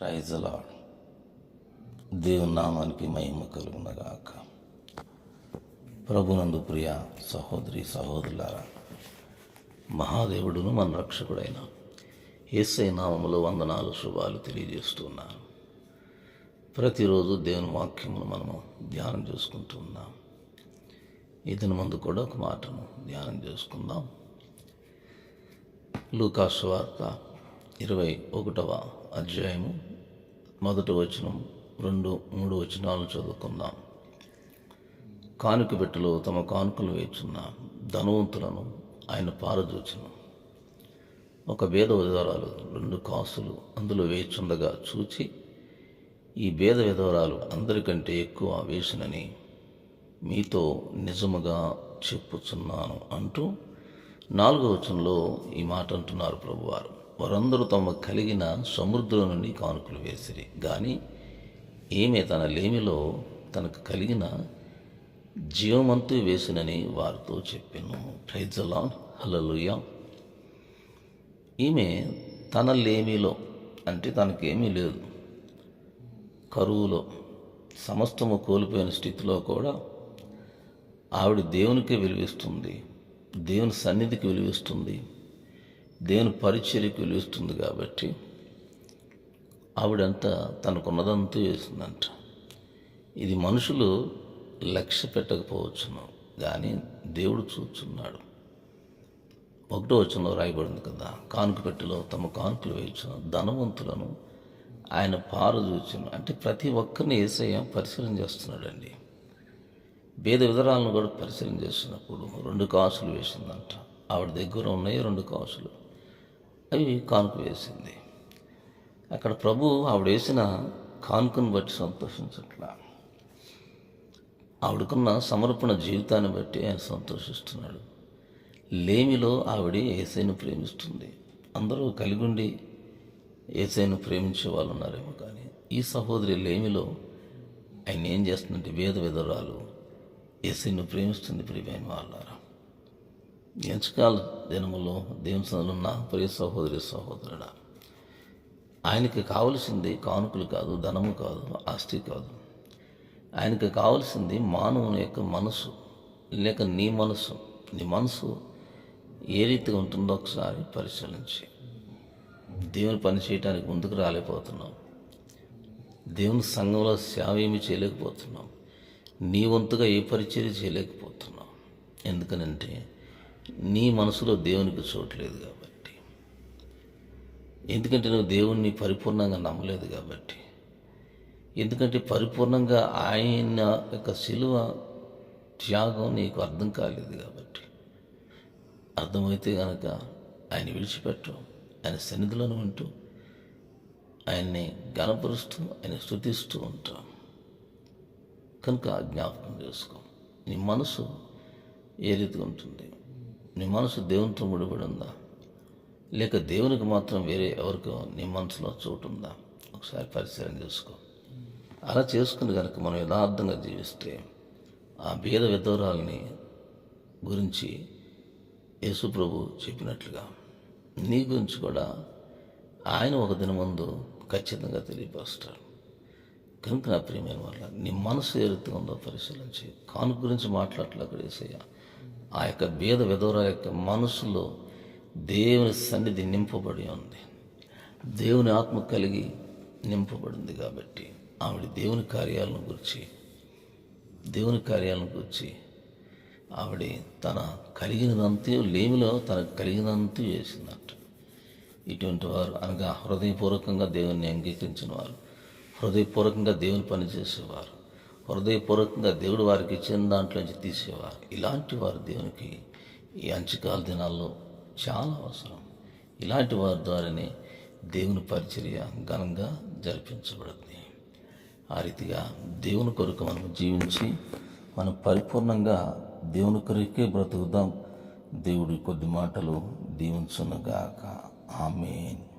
ప్రైజలా దేవుని నామానికి మహిమ కలుగునగాక. ప్రభునందు ప్రియ సహోదరి సహోదరులారా మహాదేవుడును మన రక్షకుడైన ఏసై నామములో వందనాలు శుభాలు తెలియజేస్తున్నాను. ప్రతిరోజు దేవుని వాక్యమును మనము ధ్యానం చేసుకుంటున్నాం ఇతని ముందు కూడా ఒక మాటను ధ్యానం చేసుకుందాం. లూకాసు వార్త ఇరవై ఒకటవ అధ్యాయము మొదటి వచనం రెండు మూడు వచనాలు చదువుకుందాం. కానుక పెట్టెలో తమ కానుకలు వేచున్న ధనవంతులను ఆయన పారదూచను. ఒక భేద విధవరాలు రెండు కాసులు అందులో వేచుండగా చూచి ఈ భేద విధవరాలు అందరికంటే ఎక్కువ వేసినని మీతో నిజముగా చెప్పుచున్నాను అంటూ నాలుగో వచనంలో ఈ మాట అంటున్నారు ప్రభువారు. వారందరూ తమ కలిగిన సముద్రం నుండి కానుకలు వేసిరి. కానీ ఈమె తన లేమిలో తనకు కలిగిన జీవమంతు వేసినని వారితో చెప్పాను. ప్రైజలాన్ హలలుయా ఈమె తన లేమిలో అంటే తనకేమీ లేదు. కరువులో సమస్తము కోల్పోయిన స్థితిలో కూడా ఆవిడ దేవునికి విలువిస్తుంది. దేవుని సన్నిధికి విలువిస్తుంది. దేవుని పరిచర్యకు విలువిస్తుంది కాబట్టి ఆవిడంతా తనకున్నదంతా వేసిందంట ఇది మనుషులు లక్ష్య పెట్టకపోవచ్చును కానీ దేవుడు చూస్తున్నాడు. ఒకటో వచనంలో రాయబడింది కదా కానుక పెట్టెలో తమ కానుకలు వేయించిన ధనవంతులను ఆయన పారదూచిన. అంటే ప్రతి ఒక్కరిని ఏసయ్య పరిశీలన చేస్తున్నాడండి. భేద విధరాలను కూడా పరిశీలన చేస్తున్నప్పుడు రెండు కాసులు వేసిందంట. ఆవిడ దగ్గర ఉన్నాయి రెండు కాసులు. అవి కానుక వేసింది. అక్కడ ప్రభు ఆవిడ వేసిన కానుకను బట్టి సంతోషించట్లా. ఆవిడకున్న సమర్పణ జీవితాన్ని బట్టి ఆయన సంతోషిస్తున్నాడు. లేమిలో ఆవిడ ఏసైను ప్రేమిస్తుంది. అందరూ కలిగుండి ఏసైను ప్రేమించే వాళ్ళు ఉన్నారేమో కానీ ఈ సహోదరి లేమిలో ఆయన ఏం చేస్తుందంటే వేద విధరాలు ఏసైను ప్రేమిస్తుంది ప్రియమైన వాళ్ళారా. ఎంచకాల దినములో దేవుని ప్రియ సహోదరి సహోదరుడా ఆయనకి కావలసింది కానుకలు కాదు ధనము కాదు ఆస్తి కాదు. ఆయనకి కావలసింది మానవుని యొక్క మనసు లేక నీ మనసు నీ మనసు ఏ రీతిగా ఉంటుందో ఒకసారి పరిశీలించి. దేవుని పని చేయడానికి ముందుకు రాలేకపోతున్నాం. దేవుని సంఘంలో సేవ ఏమి చేయలేకపోతున్నాం. నీ వంతుగా ఏ పరిచర్య చేయలేకపోతున్నాం. ఎందుకనంటే నీ మనసులో దేవునికి చూడలేదు కాబట్టి. ఎందుకంటే నువ్వు దేవుణ్ణి పరిపూర్ణంగా నమ్మలేదు కాబట్టి. ఎందుకంటే పరిపూర్ణంగా ఆయన యొక్క శిలువ త్యాగం నీకు అర్థం కాలేదు కాబట్టి. అర్థమైతే కనుక ఆయన విడిచిపెట్టు ఆయన సన్నిధిలోనే ఉంటూ ఆయన్ని గణపరుస్తూ ఆయన స్థుతిస్తూ ఉంటాం. కనుక జ్ఞాపకం చేసుకో నీ మనసు ఏ రీతిగా ఉంటుంది? నీ మనసు దేవునితో ముడిపడి ఉందా? లేక దేవునికి మాత్రం వేరే ఎవరికో నీ మనసులో చోటు ఉందా? ఒకసారి పరిశీలన చేసుకో. అలా చేసుకుని కనుక మనం యథార్థంగా జీవిస్తే ఆ భేద విధవరాలని గురించి యేసుప్రభు చెప్పినట్లుగా నీ గురించి కూడా ఆయన ఒక దిన ముందు ఖచ్చితంగా తెలియపరుస్తాడు. కనుక నా ప్రియమైన వాళ్ళ నీ మనసు ఏ రీతిగా ఉందో పరిశీలించి కాను గురించి మాట్లాడలేక వేసేయ ఆ యొక్క భేద విధవర యొక్క మనసులో దేవుని సన్నిధి నింపబడి ఉంది. దేవుని ఆత్మ కలిగి నింపబడింది కాబట్టి ఆవిడ దేవుని కార్యాలను గురించి దేవుని కార్యాలను గురించి ఆవిడ తన కలిగినదంతా లేమిలో తనకు కలిగినంత చేసిందంట. ఇటువంటి వారు అనగా హృదయపూర్వకంగా దేవుని అంగీకరించిన వారు హృదయపూర్వకంగా దేవుని పనిచేసేవారు హృదయపూర్వకంగా దేవుడు వారికి ఇచ్చిన దాంట్లోంచి తీసేవారు. ఇలాంటి వారు దేవునికి ఈ అంచుకాల దినాల్లో చాలా అవసరం. ఇలాంటి వారి ద్వారానే దేవుని పరిచర్య ఘనంగా జరిపించబడుతుంది. ఆ రీతిగా దేవుని కొరకు మనం జీవించి మనం పరిపూర్ణంగా దేవుని కొరకే బ్రతుకుదాం. దేవుడి కొద్ది మాటలు దీవించునుగాక. ఆమెన్.